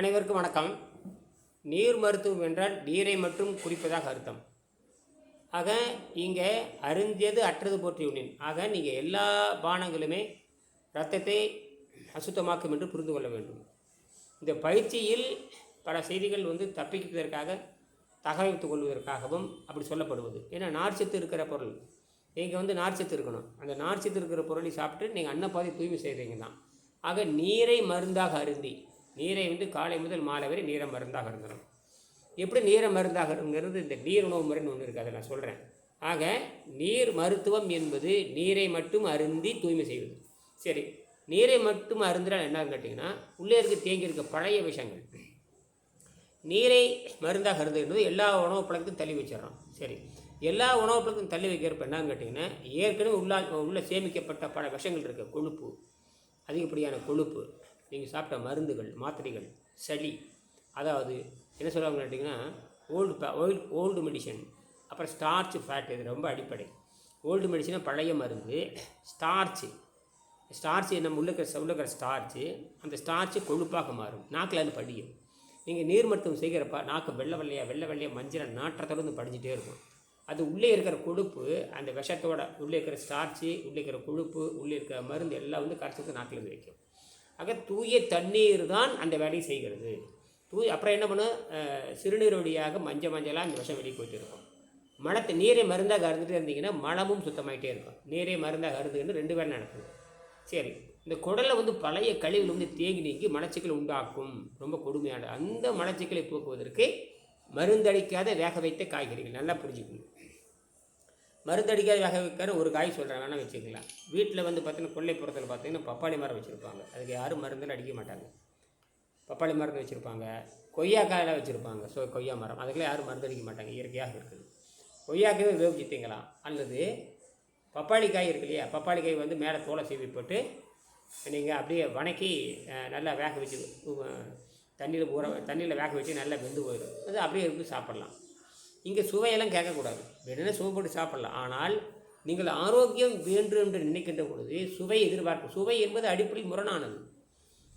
அனைவருக்கும் வணக்கம். நீர் மருத்துவம் என்றால் நீரை மட்டும் குறிப்பதாக அர்த்தம். ஆக இங்கே அருந்தியது அற்றது போற்றி உண்ணின். ஆக நீங்கள் எல்லா பானங்களுமே இரத்தத்தை அசுத்தமாக்கும் என்று புரிந்து கொள்ள வேண்டும். இந்த பயிற்சியில் பல செய்திகள் வந்து தப்பிப்பதற்காக தகவமைத்துக் கொள்வதற்காகவும் அப்படி சொல்லப்படுவது. ஏன்னா நார்ச்சத்து இருக்கிற பொருள். நீங்கள் வந்து நார்ச்சத்து இருக்கணும். அந்த நார்ச்சத்து இருக்கிற பொருளை சாப்பிட்டு நீங்கள் அன்னப்பாதை தூய்மை செய்கிறீங்க தான் ஆக நீரை மருந்தாக அருந்தி நீரை வந்து காலை முதல் மாலை வரை நீரை மருந்தாக அருந்தணும் எப்படி நீரை மருந்தாக இருங்கிறது இந்த நீர் உணவு முறைன்னு ஒன்று இருக்குது அதை நான் சொல்கிறேன் ஆக நீர் மருத்துவம் என்பது நீரை மட்டும் அருந்தி தூய்மை செய்வது. சரி நீரை மட்டும் அருந்தினால் என்னன்னு கேட்டிங்கன்னா உள்ளே இருக்க தேங்கி இருக்க பழைய விஷயங்கள் நீரை மருந்தாக என்பது எல்லா உணவு பழக்கத்தையும் தள்ளி வச்சிடறோம். சரி எல்லா உணவு பழக்கத்தையும் தள்ளி வைக்கிறப்ப என்னன்னு கேட்டிங்கன்னா ஏற்கனவே உள்ளா உள்ள சேமிக்கப்பட்ட பல விஷயங்கள் இருக்குது கொழுப்பு அதிகப்படியான கொழுப்பு. நீங்கள் சாப்பிட்ட மருந்துகள் மாத்திரைகள் சளி அதாவது என்ன சொல்லுவாங்க கேட்டிங்கன்னா ஓல்டு ஓல்டு ஓல்டு மெடிசன் அப்புறம் ஸ்டார்ச் ஃபேட் இது ரொம்ப அடிப்படை. ஓல்டு மெடிசனாக பழைய மருந்து ஸ்டார்ச்சு ஸ்டார்ச் நம்ம உள்ளக்கிற இருக்கிற இருக்கிற ஸ்டார்ச்சு அந்த ஸ்டார்ச்சு கொழுப்பாக மாறும் நாக்கில் அது படியும். நீங்கள் நீர் மருத்துவம் செய்கிறப்ப நாக்கு வெள்ளை வெள்ளையாக வெள்ளை வெள்ளையாக மஞ்சள் நாற்றத்தோடு வந்து படிஞ்சிட்டே இருக்கும். அது உள்ளே இருக்கிற கொழுப்பு அந்த விஷத்தோட உள்ளே இருக்கிற ஸ்டார்ச்சு உள்ளே இருக்கிற கொழுப்பு உள்ளே இருக்கிற மருந்து எல்லாம் வந்து கரைச்சி நாக்கில் வந்து வைக்கும். ஆக தூய தண்ணீர் தான் அந்த வேலையை செய்கிறது. தூய் அப்புறம் என்ன பண்ணும்? சிறுநீர் வழியாக மஞ்சள் மஞ்சளாக அந்த விஷம் வெளியே போயிட்டு இருக்கும். மலத்தை நீரை மருந்தாக அருந்துட்டே இருந்தீங்கன்னா மலமும் சுத்தமாயிட்டே இருக்கும். நீரே மருந்தாக அருந்துன்னு ரெண்டு வேலை நடக்குது. சரி இந்த குடலில் வந்து பழைய கழிவுகள் வந்து தேங்கி நீக்கி மலச்சிக்கல் உண்டாக்கும். ரொம்ப கொடுமையானது. அந்த மலச்சிக்கலை போக்குவதற்கு மருந்தடிக்காத வேக வைத்த காய்கறிகள் நல்லா புரிஞ்சுக்கணும் மருந்தடிக்காத வகை வைக்கிற ஒரு காய் சொல்கிறேன் வச்சுக்கலாம் வீட்டில் வந்து பார்த்தீங்கன்னா கொள்ளைப்புறத்தில் பார்த்தீங்கன்னா பப்பாளி மரம் வச்சுருப்பாங்க. அதுக்கு யாரும் மருந்துன்னு அடிக்க மாட்டாங்க. பப்பாளி மருந்து வச்சுருப்பாங்க. கொய்யாக்காயில் வச்சுருப்பாங்க. ஸோ கொய்யா மரம். அதுக்கெல்லாம் யாரும் மருந்து அடிக்க மாட்டாங்க. இயற்கையாக இருக்குது. கொய்யாக்கவே வேவிச்சு திங்கலாம் அல்லது பப்பாளி காய் இருக்கு இல்லையா? பப்பாளி காய் வந்து மேலே தோலை சீவி போட்டு நீங்கள் அப்படியே வணக்கி நல்லா வேக வச்சு தண்ணியில் ஊற தண்ணியில் வேக வச்சு நல்லா வெந்து போயிடும். அது அப்படியே இருந்து சாப்பிட்லாம். இங்கே சுவையெல்லாம் கேட்கக்கூடாது. வேணும்னா சுவை போட்டு சாப்பிட்லாம். ஆனால் நீங்கள் ஆரோக்கியம் வேண்டும் என்று நினைக்கின்ற பொழுது சுவை எதிர்பார்க்கும் சுவை என்பது அடிப்படையில் முரணானது.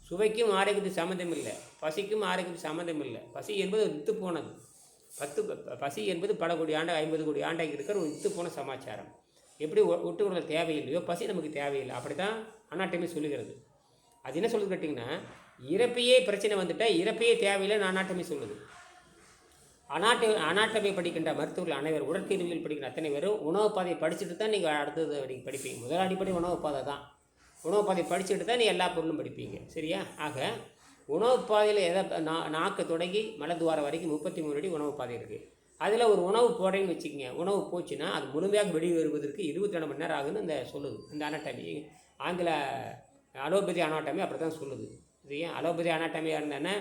சுவைக்கும் ஆரோக்கியத்துக்கு சம்மந்தம் இல்லை. பசிக்கும் ஆரோக்கியத்துக்கு சம்மந்தம் இல்லை. பசி என்பது வித்து போனது. பத்து பசி என்பது பல கோடி ஆண்டு ஐம்பது கோடி ஆண்டாக இருக்கிற ஒரு வித்து போன சமாச்சாரம். எப்படி ஒ- ஒட்டு கொடுக்க தேவையில்லையோ பசி நமக்கு தேவையில்லை. அப்படி தான் அண்ணாட்டமே சொல்லுகிறது. அது என்ன சொல்லுது கேட்டிங்கன்னா இறப்பையே பிரச்சனை வந்துட்டால் இறப்பையே தேவையில்லை நான் அனாட்டமி சொல்லுது. அனாட்ட அனாட்டமி படிக்கின்ற மருத்துவர்கள் அனைவர் உடற்கருவியல் படிக்கிற அத்தனை பேரும் உணவு பாதையை படிச்சுட்டு தான் நீங்கள் அடுத்தது நீங்கள் படிப்பீங்க. முதல் அடிப்படை உணவு பாதை தான். உணவு பாதையை படிச்சுட்டு தான் நீ எல்லா பொருளும் படிப்பீங்க. சரியா? ஆக உணவு பாதையில் எதை நா நாக்கு தொடங்கி மலத்துவாரம் வரைக்கும் முப்பத்தி மூணு அடி உணவு பாதை இருக்குது அதில் ஒரு உணவு போடுறேன்னு வச்சுக்கோங்க. உணவு போச்சுன்னா அது முழுமையாக வெளியே வருவதற்கு இருபத்தி ரெண்டு மணி நேரம் ஆகுதுன்னு இந்த சொல்லுது. இந்த அனாட்டமி. ஆங்கில அலோபதி அனாட்டமி அப்படி தான் சொல்லுது. இது ஏன் அலோபதி அனாட்டமியாக இருந்தேன்னா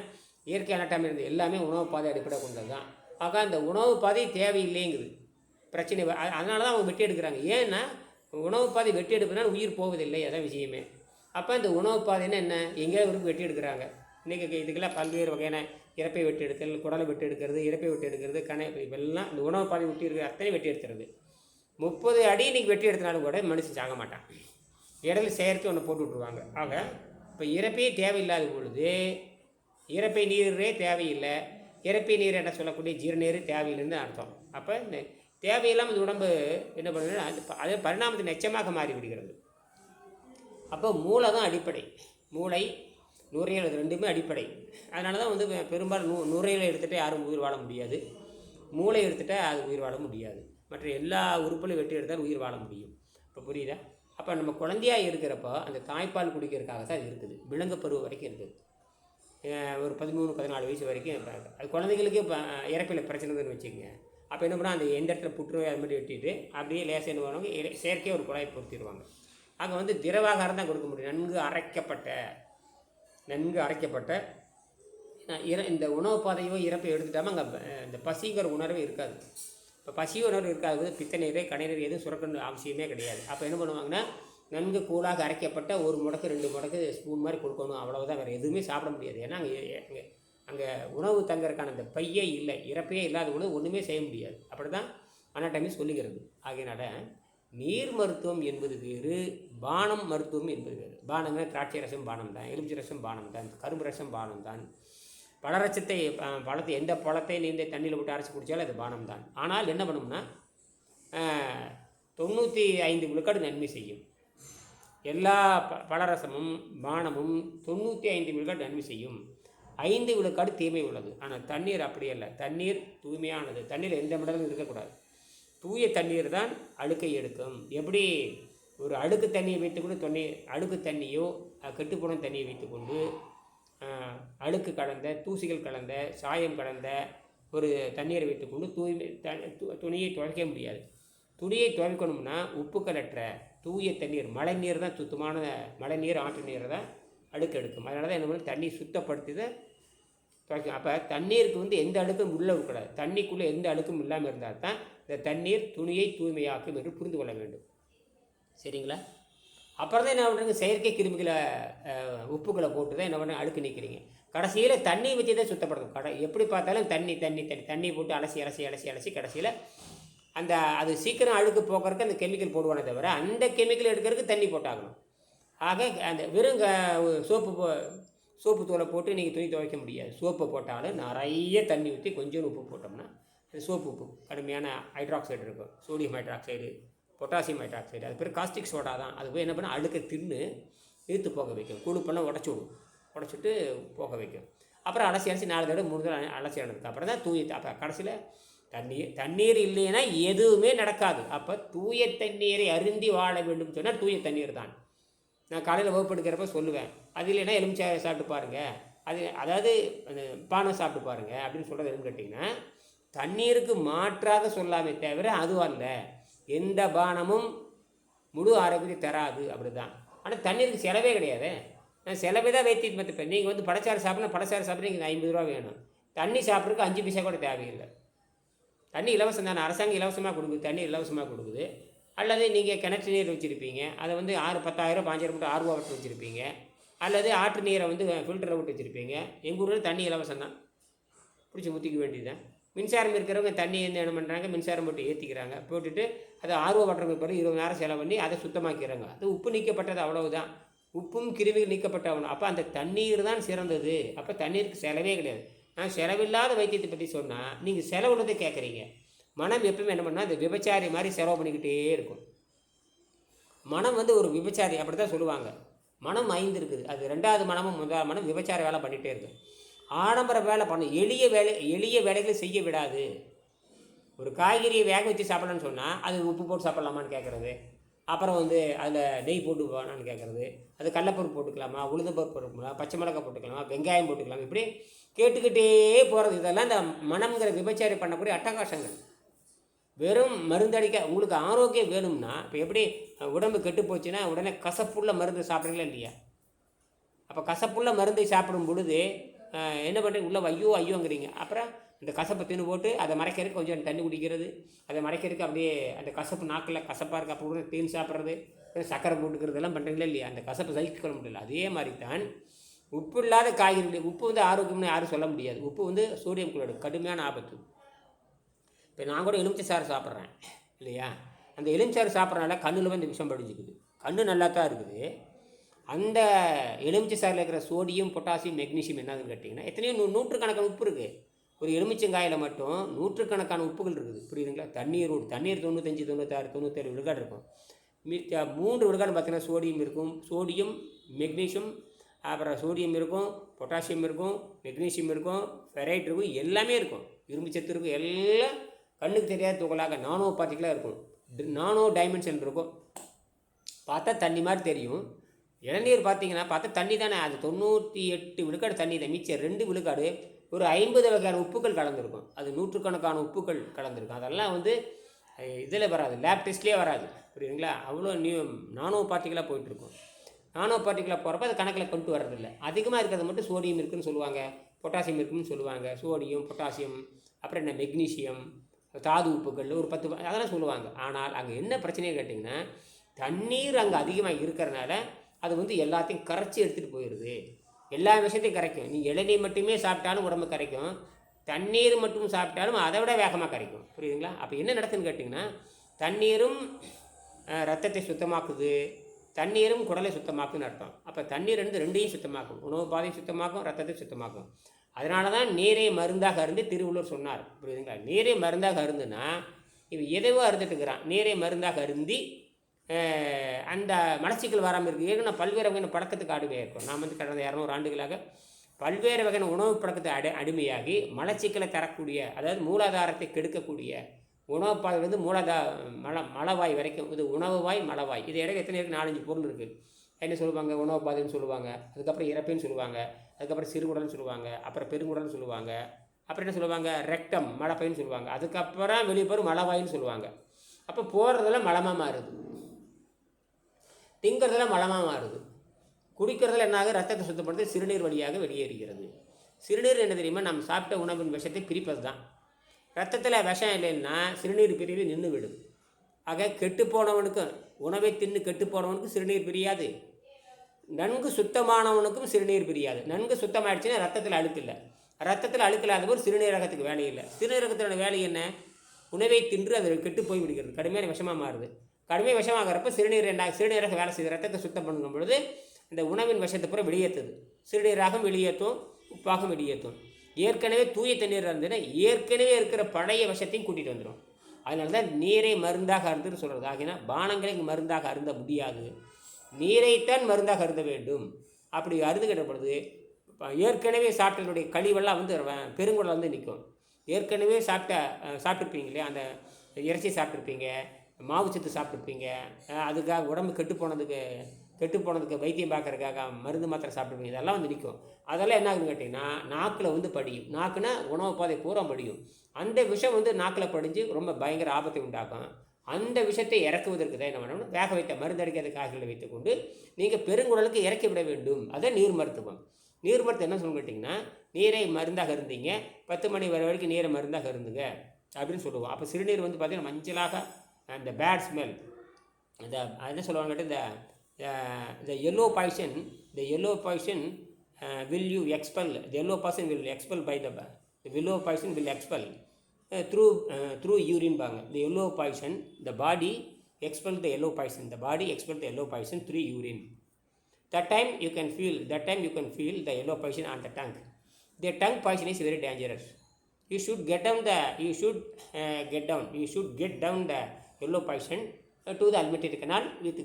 இயற்கை அனாட்டமி இருந்தது. எல்லாமே உணவு பாதை அடிப்படை கொண்டது தான் ஆக அந்த உணவு பாதை தேவையில்லைங்குது. பிரச்சனை அதனால தான் அவங்க வெட்டி எடுக்கிறாங்க. ஏன்னா உணவு பாதை வெட்டி எடுப்பதுனால உயிர் போவதில்லை அதான் விஷயமே. அப்போ இந்த உணவு பாதைன்னா என்ன எங்கேயாவது இருக்கு வெட்டி எடுக்கிறாங்க. இன்றைக்கி இதுக்கெல்லாம் பல்வேறு வகையான இறப்பை வெட்டி எடுத்தல் குடலை வெட்டி எடுக்கிறது இறப்பை வெட்டி எடுக்கிறது கணை இதெல்லாம் இந்த உணவு பாதை வெட்டி இருக்கிற அத்தனை வெட்டி எடுத்துறது. முப்பது அடி இன்றைக்கி வெட்டி எடுத்தனாலும் கூட மனுஷன் சாங்க மாட்டான். இடத்துல செயற்கை ஒன்று போட்டு விட்ருவாங்க ஆக இப்போ இறப்பே தேவையில்லாத பொழுது இறப்பை நீரே தேவையில்லை. இறப்பி நீர் என்ன சொல்லக்கூடிய ஜீரநீர் தேவையிலிருந்து அர்த்தம். அப்போ இந்த தேவையில்லாமல் இந்த உடம்பு என்ன பண்ணுதுன்னா அது அது பரிணாமத்தின் எச்சமாக மாறி விடுகிறது அப்போ மூளை தான் அடிப்படை. மூளை நுரையீரல் இது ரெண்டுமே அடிப்படை. அதனால தான் வந்து பெரும்பாலும் நூ நுரையீரலை எடுத்துகிட்டு யாரும் உயிர் வாழ முடியாது. மூளை எடுத்துட்டா அது உயிர் வாழ முடியாது. மற்ற எல்லா உறுப்புகளையும் வெட்டி எடுத்தால் உயிர் வாழ முடியும். இப்போ புரியுதா? அப்போ நம்ம குழந்தையா இருக்கிறப்போ அந்த தாய்ப்பால் குடிக்கிறதுக்காக தான் இது இருக்குது. விலங்கு பருவம் வரைக்கும் இருக்குது. ஒரு பதிமூணு பதினாலு வயசு வரைக்கும் இப்ப அது குழந்தைகளுக்கு இப்போ இறப்பில் பிரச்சனைன்னு வச்சுக்கோங்க. அப்போ என்ன பண்ணால் அந்த எந்த இடத்துல புற்றுநோய் அது மாதிரி வெட்டிட்டு அப்படியே லேசாக என்ன பண்ணுவாங்க செயற்கையாக ஒரு குழாயை பொருத்திடுவாங்க. அங்கே வந்து திரவாகாரம் தான் கொடுக்க முடியும். நன்கு அரைக்கப்பட்ட நன்கு அரைக்கப்பட்ட இற இந்த உணவு பாதையோ இறப்பை எடுத்துட்டாமல் அங்கே இந்த பசிங்கிற உணர்வே இருக்காது. இப்போ பசி உணர்வு இருக்காது. பித்தநீர் கடைநீர் எதுவும் சுரக்கணும் அவசியமே கிடையாது. அப்போ என்ன பண்ணுவாங்கன்னா நன்கு கூழாக அரைக்கப்பட்ட ஒரு முடக்கு ரெண்டு முடக்கு ஸ்பூன் மாதிரி கொடுக்கணும். அவ்வளவுதான். வேறு எதுவுமே சாப்பிட முடியாது. ஏன்னா அங்கே அங்கே உணவு தங்கறதுக்கான அந்த பையே இல்லை. இறப்பையே இல்லாத உணவு ஒன்றுமே செய்ய முடியாது. அப்படி தான் அனாட்டமி சொல்லுகிறது. ஆகையினால நீர் மருத்துவம் என்பது வேறு பானம் மருத்துவம் என்பது வேறு. பானங்கள் திராட்சை ரசம் பானம் தான் எலுமிச்சை ரசம் பானம் தான் கரும்பு ரசம் பானம் தான் பழரசத்தை பழத்தை எந்த பழத்தை நீந்த தண்ணியில் விட்டு அரைச்சி குடித்தாலும் அது பானம் தான் ஆனால் என்ன பண்ணும்னா தொண்ணூற்றி ஐந்து விழுக்காடு நன்மை செய்யும். எல்லா ப பலரசமும் பானமும் தொண்ணூற்றி ஐந்து விழுக்காடு நன்மை செய்யும். ஐந்து விழுக்காடு தீமை உள்ளது. ஆனால் தண்ணீர் அப்படி அல்ல. தண்ணீர் தூய்மையானது. தண்ணீர் எந்த மிடலும் இருக்கக்கூடாது. தூய தண்ணீர் தான் அழுக்கை எடுக்கும். எப்படி? ஒரு அழுக்கு தண்ணியை வைத்துக்கொண்டு தொண்ணி அழுக்கு தண்ணியோ கெட்டுப்போன தண்ணியை வைத்துக்கொண்டு அழுக்கு கலந்த தூசிகள் கலந்த சாயம் கலந்த ஒரு தண்ணீரை வைத்துக்கொண்டு தூய்மை த து- துணியை துவைக்க முடியாது. துணியை துவைக்கணும்னா கலற்ற தூய தண்ணீர் மழை நீர் தான் சுத்தமான மழை நீர் ஆற்று நீரை தான் அழுக்கு எடுக்கும் அதனால தான் என்ன பண்ணணும் தண்ணி சுத்தப்படுத்தி தான் துவைக்கும். அப்போ தண்ணீருக்கு வந்து எந்த அழுக்கும் உள்ளே இருக்கக்கூடாது. தண்ணிக்குள்ளே எந்த அழுக்கும் இல்லாமல் இருந்தால் தான் இந்த தண்ணீர் துணியை தூய்மையாக்கும் என்று புரிந்து கொள்ள வேண்டும். சரிங்களா? அப்புறம் தான் என்ன பண்ணுறீங்க செயற்கை கிருமிகளை உப்புகளை போட்டு தான் என்ன பண்ண அழுக்கு நிற்கிறீங்க கடைசியில் தண்ணி வச்சு தான் சுத்தப்படுத்தும் கடை எப்படி பார்த்தாலும் தண்ணி தண்ணி தண்ணி தண்ணி போட்டு அலசி அலசி அலசி அலசி கடைசியில் அந்த அது சீக்கிரம் அழுக்கு போக்குறதுக்கு அந்த கெமிக்கல் போடுவானே தவிர அந்த கெமிக்கல் எடுக்கிறதுக்கு தண்ணி போட்டாகணும் ஆக அந்த வெறும் சோப்பு போ சோப்பு தூளை போட்டு நீங்கள் துணி துவைக்க முடியாது சோப்பை போட்டாலும் நிறைய தண்ணி ஊற்றி கொஞ்சம் உப்பு போட்டோம்னா அது சோப்பு உப்பு கடுமையான ஹைட்ராக்சைடு இருக்கும் சோடியம் ஹைட்ராக்சைடு பொட்டாசியம் ஹைட்ராக்சைடு அது பேர் காஸ்டிக் சோடா தான் அது போய் என்ன பண்ணால் அழுக்க தின்னு இழுத்து போக வைக்கும் கொழுப்பெல்லாம் உடச்சி விடும் உடச்சிட்டு போக வைக்கும் அப்புறம் அலசி அலசி நாலு தடவை மூணு தடவை அலசி ஆனதுக்கு அப்புறம் தான் தூய அப்போ கடைசியில் தண்ணீர் தண்ணீர் இல்லைன்னா எதுவுமே நடக்காது. அப்போ தூய தண்ணீரை அருந்தி வாழ வேண்டும் சொன்னால் தூய தண்ணீர் தான். நான் காலையில் வகுப்படுக்கிறப்ப சொல்லுவேன். அது இல்லைன்னா எலுமிச்சை சாப்பிட்டு பாருங்கள் அது அதாவது அந்த பானம் சாப்பிட்டு பாருங்கள் அப்படின்னு சொல்கிறது என்னன்னு கேட்டிங்கன்னா தண்ணீருக்கு மாற்றாக சொல்லாமே தவிர அதுவும் அல்ல. எந்த பானமும் முழு ஆரோக்கியத்தை தராது அப்படி தான் ஆனால் தண்ணீருக்கு செலவே கிடையாது. நான் செலவே தான் வைத்து பார்த்துப்பேன். நீங்கள் வந்து படச்சாறு சாப்பிட்னா படச்சாறு சாப்பிட்றீங்க ஐம்பது ரூபா வேணும். தண்ணி சாப்பிட்றதுக்கு அஞ்சு பைசா கூட தேவையில்லை. தண்ணி இலவசம் தானே? அரசாங்கம் இலவசமாக கொடுக்குது தண்ணி இலவசமாக கொடுக்குது. அல்லது நீங்கள் கிணற்று நீர் வச்சுருப்பீங்க. அதை வந்து ஆறு பத்தாயிரம் பாஞ்சாயிரம் போட்டு ஆர்வா விட்டு வச்சுருப்பீங்க. அல்லது ஆற்று நீரை வந்து ஃபில்டரை விட்டு வச்சுருப்பீங்க. எங்கள் ஊரில் தண்ணி இலவசம் தான். பிடிச்சி ஊற்றிக்க வேண்டியதுதான் மின்சாரம் இருக்கிறவங்க தண்ணி என்ன என்ன பண்ணுறாங்க மின்சாரம் போட்டு ஏற்றிக்கிறாங்க போட்டுட்டு அதை ஆர்வ வாட்டருக்கு பிறகு இருபதாயிரம் செலவு பண்ணி அதை சுத்தமாக்கிறாங்க. அது உப்பு நீக்கப்பட்டது அவ்வளவுதான். உப்பும் கிருமிகள் நீக்கப்பட்ட அப்போ அந்த தண்ணீர் தான் சிறந்தது. அப்போ தண்ணீருக்கு செலவே கிடையாது. நான் செலவில்லாத வைத்தியத்தை பற்றி சொன்னால் நீங்கள் செலவுள்ளதை கேட்குறீங்க மனம் எப்பவுமே என்ன பண்ணால் அந்த விபச்சாரி மாதிரி செலவு பண்ணிக்கிட்டே இருக்கும். மனம் வந்து ஒரு விபச்சாரி அப்படி தான் சொல்லுவாங்க. மனம் ஐந்து இருக்குது. அது ரெண்டாவது மனமும் முதல் மனம் விபச்சார வேலை பண்ணிகிட்டே இருக்கு. ஆடம்பர வேலை பண்ணும் எளிய வேலை எளிய வேலைகளை செய்ய விடாது. ஒரு காய்கறியை வேக வச்சு சாப்பிடலாம்னு சொன்னால் அது உப்பு போட்டு சாப்பிட்லாமான்னு கேட்குறது அப்புறம் வந்து அதில் நெய் போட்டு வேணான்னு கேட்குறது. அது கடலப்பருப்பு போட்டுக்கலாமா உளுந்தப்பருப்பு போட்டுக்கலாமா பச்சை மிளகா போட்டுக்கலாமா வெங்காயம் போட்டுக்கலாமா இப்படி கேட்டுக்கிட்டே போகிறது இதெல்லாம் இந்த மனம்ங்கிற விபச்சாரி பண்ணக்கூடிய அட்டகாசங்கள். வெறும் மருந்தடிக்க உங்களுக்கு ஆரோக்கியம் வேணும்னா இப்போ எப்படி உடம்பு கெட்டு போச்சுன்னா உடனே கசப்புள்ள மருந்து சாப்பிட்றீங்களா இல்லையா? அப்போ கசப்புள்ள மருந்தை சாப்பிடும் பொழுது என்ன பண்ணுறீங்க? உள்ள ஐயோ ஐயோங்கிறீங்க. அப்புறம் அந்த கசப்பை தின்னு போட்டு அதை மறைக்கிறதுக்கு கொஞ்சம் தண்ணி குடிக்கிறது. அதை மறைக்கிறதுக்கு அப்படியே அந்த கசப்பு நாக்கில் கசப்பாக இருக்க அப்போ கூட தீன் சாப்பிட்றது சக்கரை போட்டுக்கிறது எல்லாம் பண்ணுறீங்களா இல்லையா? அந்த கசப்பை சகிச்சுக்கொள்ள முடியல. அதே மாதிரி தான் உப்பு இல்லாத காய்கறிகள் உப்பு வந்து ஆரோக்கியம்னு யாரும் சொல்ல முடியாது. உப்பு வந்து சோடியம் குளோரைடு கடுமையான ஆபத்து. இப்போ நான் கூட எலுமிச்சை சாறு சாப்பிட்றேன் இல்லையா? அந்த எலுமிச்சாறு சாப்பிட்றனால கண்ணில் வந்து விஷம் படிஞ்சுக்குது. கண்ணு நல்லா தான் இருக்குது. அந்த எலுமிச்சை சாறில் இருக்கிற சோடியம் பொட்டாசியம் மெக்னீஷியம் என்னதுன்னு கேட்டிங்கன்னா எத்தனையோ நூ நூற்றுக்கணக்கான உப்பு இருக்குது ஒரு எலுமிச்சங்காயில் மட்டும் நூற்றுக்கணக்கான உப்புகள் இருக்குது. புரியுதுங்களா? தண்ணீர் ஒரு தண்ணீர் தொண்ணூத்தஞ்சு தொண்ணூத்தாறு தொண்ணூத்தேழு விழுக்காடு இருக்கும். மிச்ச மூன்று விழுக்காடு பார்த்திங்கன்னா சோடியம் இருக்கும். சோடியம் மெக்னீசியம் அப்புறம் சோடியம் இருக்கும் பொட்டாசியம் இருக்கும் மெக்னீசியம் இருக்கும் ஃபெரைட் இருக்கும் எல்லாமே இருக்கும். இரும்பு சத்து இருக்கும் எல்லாம் கண்ணுக்கு தெரியாத துகளாக நானோ பார்ட்டிக்கலாக இருக்கும். நானோ டைமென்ஷன் இருக்கும். பார்த்தா தண்ணி மாதிரி தெரியும். இளநீர் பார்த்தீங்கன்னா பார்த்தா தண்ணி தானே அது தொண்ணூற்றி எட்டு விழுக்காடு தண்ணி தான். மிச்சம் ரெண்டு விழுக்காடு ஒரு ஐம்பது வகையான உப்புகள் கலந்துருக்கும். அது நூற்றுக்கணக்கான உப்புகள் கலந்துருக்கும். அதெல்லாம் வந்து இதில் வராது. லேப் டெஸ்ட்லேயே வராது. புரியுதுங்களா? அவ்வளோ நியூ நானோ பார்ட்டிகளாக போயிட்டுருக்கும். நானோ பார்ட்டிகளாக போகிறப்ப அது கணக்கில் கொண்டு வர்றதில்ல. அதிகமாக இருக்கிறது மட்டும் சோடியம் இருக்குதுன்னு சொல்லுவாங்க. பொட்டாசியம் இருக்குதுன்னு சொல்லுவாங்க. சோடியம் பொட்டாசியம் அப்புறம் என்ன மெக்னீசியம் தாது உப்புகள் ஒரு பத்து அதெல்லாம் சொல்லுவாங்க. ஆனால் அங்கே என்ன பிரச்சனையை கேட்டிங்கன்னா தண்ணீர் அங்கே அதிகமாக இருக்கிறனால அது வந்து எல்லாத்தையும் கரைச்சி எடுத்துகிட்டு போயிடுது எல்லா விஷயத்தையும் கரைக்கும். நீ இளநீர் மட்டுமே சாப்பிட்டாலும் உடம்பு கரைக்கும். தண்ணீர் மட்டும் சாப்பிட்டாலும் அதை விட வேகமாக கரைக்கும். புரியுதுங்களா? அப்போ என்ன நடக்குதுன்னு கேட்டிங்கன்னா தண்ணீரும் ரத்தத்தை சுத்தமாக்குது. தண்ணீரும் குடலை சுத்தமாக்குன்னு அர்த்தம். அப்போ தண்ணீர் வந்து ரெண்டையும் சுத்தமாக்கும். உணவு பாதையும் சுத்தமாக்கும் ரத்தத்தை சுத்தமாக்கும். அதனால தான் நீரை மருந்தாக அருந்து திருவள்ளுவர் சொன்னார். புரியுதுங்களா? நீரை மருந்தாக அருந்துன்னா இவன் எதவோ அருந்துட்டுக்கிறான் நீரை மருந்தாக அருந்தி அந்த மலச்சிக்கல் வராமல் இருக்குது ஏன்னா பல்வேறு வகையான பழக்கத்துக்கு அடிமையாக இருக்கும் நாம் வந்து கடந்த இரநூறு ஆண்டுகளாக பல்வேறு வகையான உணவு பழக்கத்தை அடி அடிமையாகி மலச்சிக்கலை தரக்கூடிய அதாவது மூலாதாரத்தை கெடுக்கக்கூடிய உணவு பாதை வந்து மூலாதா மல மலவாய் வரைக்கும் இது உணவு வாய் மலவாய். இது இடையில எத்தனை இருக்குது நாலஞ்சு பொருள் இருக்குது என்ன சொல்லுவாங்க? உணவு பாதைன்னு சொல்லுவாங்க. அதுக்கப்புறம் இறப்புன்னு சொல்லுவாங்க. அதுக்கப்புறம் சிறுகுடல்னு சொல்லுவாங்க. அப்புறம் பெருங்குடல்னு சொல்லுவாங்க. அப்புறம் என்ன சொல்லுவாங்க? ரெக்டம் மலப்பைன்னு சொல்லுவாங்க. அதுக்கப்புறம் வெளியே போகிற மலவாயின்னு சொல்லுவாங்க. அப்போ போகிறதெல்லாம் மலமாக மாறுது. திங்கிறதுல மலமாக மாறுது. குடிக்கிறதுல என்னாக ரத்தத்தை சுத்தப்படுத்தி சிறுநீர் வழியாக வெளியேறுகிறது. சிறுநீர் என்ன தெரியுமா? நம்ம சாப்பிட்ட உணவின் விஷத்தை பிரிப்பது தான் ரத்தத்தில் விஷம் இல்லைன்னா சிறுநீர் பிரிவு நின்று விடும் ஆக கெட்டு போனவனுக்கும் உணவை தின்னு கெட்டு போனவனுக்கும் சிறுநீர் பிரியாது. நன்கு சுத்தமானவனுக்கும் சிறுநீர் பிரியாது. நன்கு சுத்தமாயிடுச்சுன்னா ரத்தத்தில் அழுக்கில்லை ரத்தத்தில் அழுக்கில்லாத போது சிறுநீரகத்துக்கு வேலை இல்லை. சிறுநீரகத்தினோட வேலை என்ன? உணவை தின்று அது கெட்டு போய் விடுகிறது கடுமையான விஷமாக மாறுது. கடுமை விஷமாகிறப்ப சிறுநீர் என்ன சிறுநீராக வேலை செய்யுது ரத்தத்தை சுத்தம் பண்ணும் பொழுது இந்த உணவின் விஷத்தை பூரா வெளியேற்றுது சிறுநீராகவும் வெளியேற்றும் உப்பாகவும் வெளியேற்றும் ஏற்கனவே தூய தண்ணீர் இருந்ததுன்னா ஏற்கனவே இருக்கிற பழைய விஷத்தையும் கூட்டிகிட்டு வந்துடும் அதனால தான் நீரை மருந்தாக அருந்துன்னு சொல்கிறது ஆகினா பானங்களை மருந்தாக அருந்த முடியாது. நீரைத்தான் மருந்தாக அருந்த வேண்டும். அப்படி அருந்துகின்ற பொழுது ஏற்கனவே சாப்பிட்டதுடைய கழிவெல்லாம் வந்து பெருங்குடல் வந்து நிற்கும் ஏற்கனவே சாப்பிட்ட சாப்பிட்ருப்பீங்களே சாப்பிட்ருப்பீங்க இல்லையா? அந்த இறைச்சி சாப்பிட்ருப்பீங்க மாவு சத்து சாப்பிட்ருப்பீங்க அதுக்காக உடம்பு கெட்டு போனதுக்கு கெட்டு போனதுக்கு வைத்தியம் பார்க்கறதுக்காக மருந்து மாத்திரை சாப்பிட்ருப்பீங்க இதெல்லாம் வந்து நிற்கும் அதெல்லாம் என்ன ஆகுதுன்னு கேட்டிங்கன்னா நாக்கில் வந்து படியும். நாக்குனா உணவு பாதை பூரா படியும். அந்த விஷம் வந்து நாக்கில் படிஞ்சு ரொம்ப பயங்கர ஆபத்தை உண்டாக்கும். அந்த விஷத்தை இறக்குவதற்கு தான் என்ன பண்ணணும்? வேக வைத்த மருந்தடிக்காத காய்களை வைத்துக்கொண்டு நீங்கள் பெருங்குடலுக்கு இறக்கி விட வேண்டும். அதான் நீர் மருத்துவம். நீர் மருத்துவம் என்ன சொல்லணும் கேட்டிங்கன்னா நீரை மருந்தாக இருந்தீங்க. பத்து மணி வர வரைக்கும் நீரை மருந்தாக இருந்துங்க. அப்படின்னு சொல்லுவோம். அப்போ சிறுநீர் வந்து பார்த்திங்கன்னா மஞ்சளாக அந்த பேட் ஸ்மெல் இந்த என்ன சொல்லுவாங்க இந்த the yellow poison the yellow poison will you expel the yellow poison will expel by the yellow poison will expel through through யூரின்பாங்க the yellow poison the body expel the yellow poison the body expel the yellow poison through urine the time you can feel the time you can feel the yellow poison on the tongue the tongue poison is very dangerous you should get down the you should get down you should get down the yellow poison to the down canal with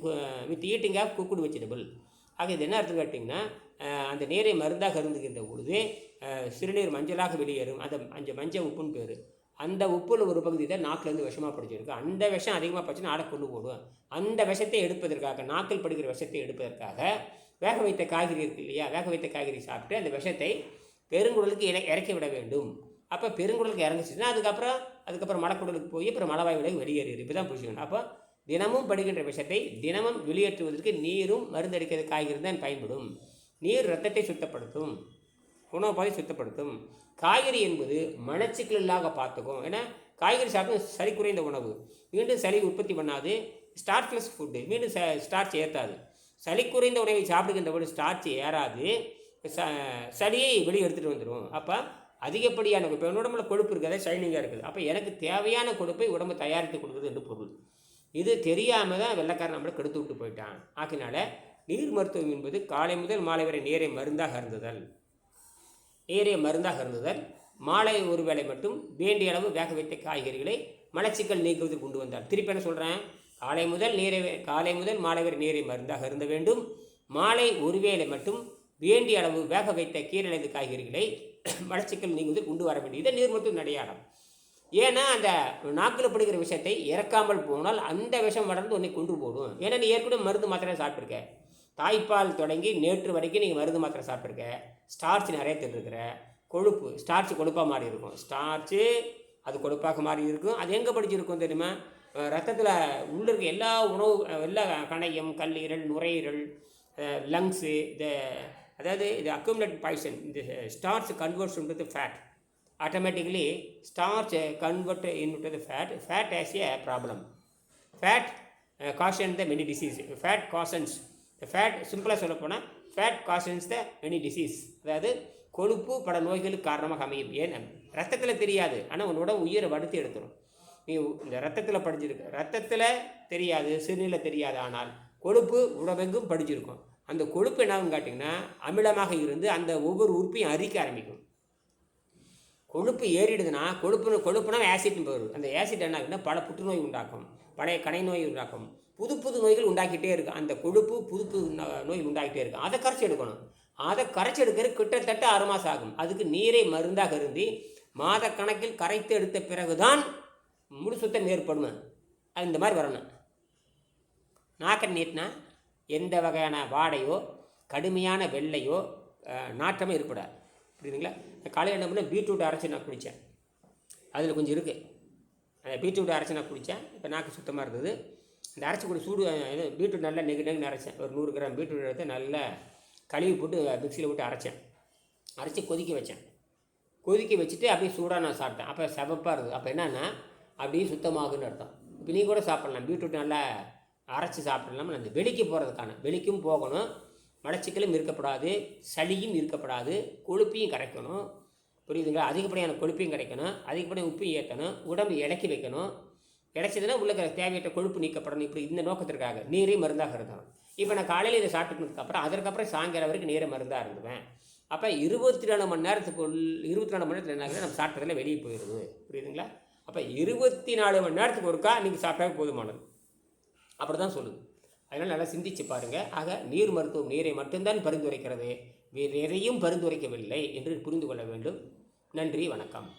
with eating of the vegetable uh, ஆக இது என்ன அர்த்தம் கேட்டிங்கன்னா uh, அந்த நீரை மருந்தாக இருந்துகின்ற பொழுது uh, சிறுநீர் மஞ்சளாக வெளியேறும். அந்த அந்த மஞ்சள் உப்புன்னு பேர். அந்த உப்புல ஒரு பகுதி தான் நாக்கிலேருந்து விஷமாக படிச்சிருக்கு. அந்த விஷம் அதிகமாக படிச்சுன்னா ஆடை கொண்டு போடும் அந்த விஷத்தை எடுப்பதற்காக நாக்கில் படுகிற விஷத்தை எடுப்பதற்காக வேக வைத்த காய்கறி இருக்கு இல்லையா? வேக வைத்த காய்கறி சாப்பிட்டு அந்த விஷத்தை பெருங்குடலுக்கு இற இறக்கி விட வேண்டும். அப்போ பெருங்குடலுக்கு இறங்குச்சுன்னா அதுக்கப்புறம் அதுக்கப்புறம் மலக்குடலுக்கு போய் அப்புறம் மலவாய் விலை வெளியேறிடு இப்படி தான் புரிஞ்சுக்கணும். அப்போ தினமும் படுகின்ற விஷத்தை தினமும் வெளியேற்றுவதற்கு நீரும் மருந்தடிக்கிறது காய்கறி தான் பயன்படும். நீர் ரத்தத்தை சுத்தப்படுத்தும். உணவு பாதை சுத்தப்படுத்தும். காய்கறி என்பது மலச்சிக்கல் இல்லாத பார்த்துக்கும் ஏன்னா காய்கறி சாப்பிட்டு சளி குறைந்த உணவு. மீண்டும் சளி உற்பத்தி பண்ணாது. ஸ்டார்ச்லெஸ் ஃபுட்டு மீண்டும் ச ஸ்டார்ச் ஏற்றாது சளி குறைந்த உணவை சாப்பிடுகின்ற போது ஸ்டார்ச் ஏறாது. ச சளியை வெளியே எடுத்துகிட்டு வந்துடும் அப்போ அதிகப்படியான இப்போ என் உடம்புல கொழுப்பு இருக்குது அதாவது ஷைனிங்காக இருக்குது. அப்போ எனக்கு தேவையான கொழுப்பை உடம்பு தயாரித்து கொடுக்குது என்று பொருள். இது தெரியாமல் தான் வெள்ளைக்காரன் நம்மளை கெடுத்து விட்டு போயிட்டான். ஆக்கினால நீர் மருத்துவம் என்பது காலை முதல் மாலை வரை நீரை மருந்தாக அருந்துதல். நீரை மருந்தாக அருந்துதல். மாலை ஒரு வேளை மட்டும் வேண்டிய அளவு வேக வைத்த காய்கறிகளை மலச்சிக்கல் நீக்குவதற்கு கொண்டு வந்தார் திருப்பி என்ன சொல்கிறேன் காலை முதல் நீரை காலை முதல் மாலை வரை நீரை மருந்தாக இருந்த வேண்டும். மாலை ஒரு வேளை மட்டும் வேண்டிய அளவு வேக வைத்த கீரழைந்த காய்கறிகளை மலச்சிக்கல் நீங்குவதற்கு கொண்டு வர வேண்டியது. நீர் மருத்துவ அடையாளம். ஏன்னா அந்த நாக்கில் பிடிக்கிற விஷயத்தை இறக்காமல் போனால் அந்த விஷம் வளர்ந்து உன்னை கொண்டு போடும். ஏன்னா நீ ஏற்கனவே மருந்து மாத்திரை சாப்பிட்ருக்க தாய்ப்பால் தொடங்கி நேற்று வரைக்கும் நீங்கள் மருந்து மாத்திரை சாப்பிட்ருக்க ஸ்டார்ச் நிறைய தின்னுருக்கிற. கொழுப்பு ஸ்டார்ச் கொழுப்பாக மாறி இருக்கும். ஸ்டார்ச்சு அது கொழுப்பாக மாறி இருக்கும். அது எங்கே படிச்சிருக்கும் தெரியுமா? ரத்தத்தில் உள்ள இருக்க எல்லா உணவு எல்லா கணையம் கல்லீரல் நுரையீரல் லங்ஸு இந்த அதாவது இது அக்யூமுலேட் பாய்சன் இந்த starch converts into fat automatically starch convert convert fat fat as a problem fat caution the many disease fat many disease. Fat சிம்பிளாக சொல்லப்போனால் fat causes the many disease அதாவது கொழுப்பு பல நோய்களுக்கு காரணமாக அமையும். ஏன்? ரத்தத்தில் தெரியாது. ஆனால் உன்னோட உயிரை வடுத்து எடுத்துரும். நீ இந்த ரத்தத்தில் படிஞ்சிருக்கு ரத்தத்தில் தெரியாது சிறுநீரில் தெரியாது. ஆனால் கொழுப்பு உடவெங்கும் படிஞ்சிருக்கும். அந்த கொழுப்பு என்னாகும் காட்டிங்கன்னா அமிலமாக இருந்து அந்த ஒவ்வொரு உறுப்பையும் அரிக்க ஆரம்பிக்கும். கொழுப்பு ஏறிடுதுன்னா கொழுப்பு கொழுப்புனா ஆசிட்னு போயிடும் அந்த ஆசிட் என்ன ஆகுதுன்னா பல புற்றுநோய் உண்டாக்கும். பழைய கடை நோய் உண்டாக்கும். புது புது நோய்கள் உண்டாக்கிட்டே இருக்கும். அந்த கொழுப்பு புது புது நோய் உண்டாக்கிட்டே இருக்கும். அதை கரைச்சி எடுக்கணும். அதை கரைச்சி எடுக்கிறது கிட்டத்தட்ட ஆறு மாதம் ஆகும். அதுக்கு நீரை மருந்தாக கருந்தி மாத கணக்கில் கரைத்து எடுத்த பிறகுதான் முழு சுத்தம் ஏற்படும். அது இந்த மாதிரி வரணும். நாக்கை நீட்டினா எந்த வகையான வாடையோ கடுமையான வெள்ளையோ நாற்றமே இருக்கக்கூடாது. புரியுதுங்களா? காலையில் என்ன பண்ணேன் பீட்ரூட் அரைச்சி நான் குடித்தேன் அதில் கொஞ்சம் இருக்குது அந்த பீட்ரூட் அரைச்சி நான் குடித்தேன் இப்போ நாக்கு சுத்தமாக இருந்தது இந்த அரைச்சி கூட சூடு இது பீட்ரூட் நல்லா நெகு நெகுன்னு அரைச்சேன். ஒரு நூறு கிராம் பீட்ரூட் எடுத்து நல்லா கழுவி போட்டு மிக்சியில் போட்டு அரைச்சேன். அரைச்சி கொதிக்க வச்சேன். கொதிக்க வச்சுட்டு அப்படியே சூடாக நான் சாப்பிட்டேன். அப்போ செவப்பாக இருக்குது. அப்போ என்னென்னா அப்படியே சுத்தமாகுன்னு அர்த்தம். இப்போ நீ கூட சாப்பிட்லாம். பீட்ரூட் நல்லா அரைச்சி சாப்பிடலாமல் அந்த வெளிக்கு போகிறதுக்கான வெளிக்கும் போகணும். மலச்சிக்கலும் இருக்கப்படாது சளியும் இருக்கப்படாது கொழுப்பையும் கரைக்கணும். புரியுதுங்களா? அதிகப்படியான கொழுப்பையும் கிடைக்கணும் அதிகப்படியான உப்பையும் ஏற்றணும். உடம்பு இலக்கி வைக்கணும். இடைச்சதுன்னா உள்ள இருக்கிற தேவையற்ற கொழுப்பு நீக்கப்படணும். இப்படி இந்த நோக்கத்திற்காக நீரே மருந்தாக இருந்தாலும். இப்போ நான் காலையில் இதை சாப்பிட்டுனதுக்கப்புறம் அதற்கப்புறம் சாயங்காலம் வரைக்கும் நீரை மருந்தாக இருந்துவேன் அப்போ இருபத்தி நாலு மணி நேரத்துக்குள் இருபத்தி நாலு மணி நேரத்தில் என்ன நம்ம சாப்பிட்டதில் வெளியே போயிடுது. புரியுதுங்களா? அப்போ இருபத்தி நாலு மணி நேரத்துக்கு ஒருக்கா நீங்கள் சாப்பிட்டாவே போதுமானது. அப்படி தான் சொல்லுது. அதனால் நல்லா சிந்திச்சு பாருங்கள் ஆக நீர் மருத்துவம் நீரை மட்டும்தான் பரிந்துரைக்கிறது வேறு எதையும் பரிந்துரைக்கவில்லை என்று புரிந்து கொள்ள வேண்டும். நன்றி வணக்கம்.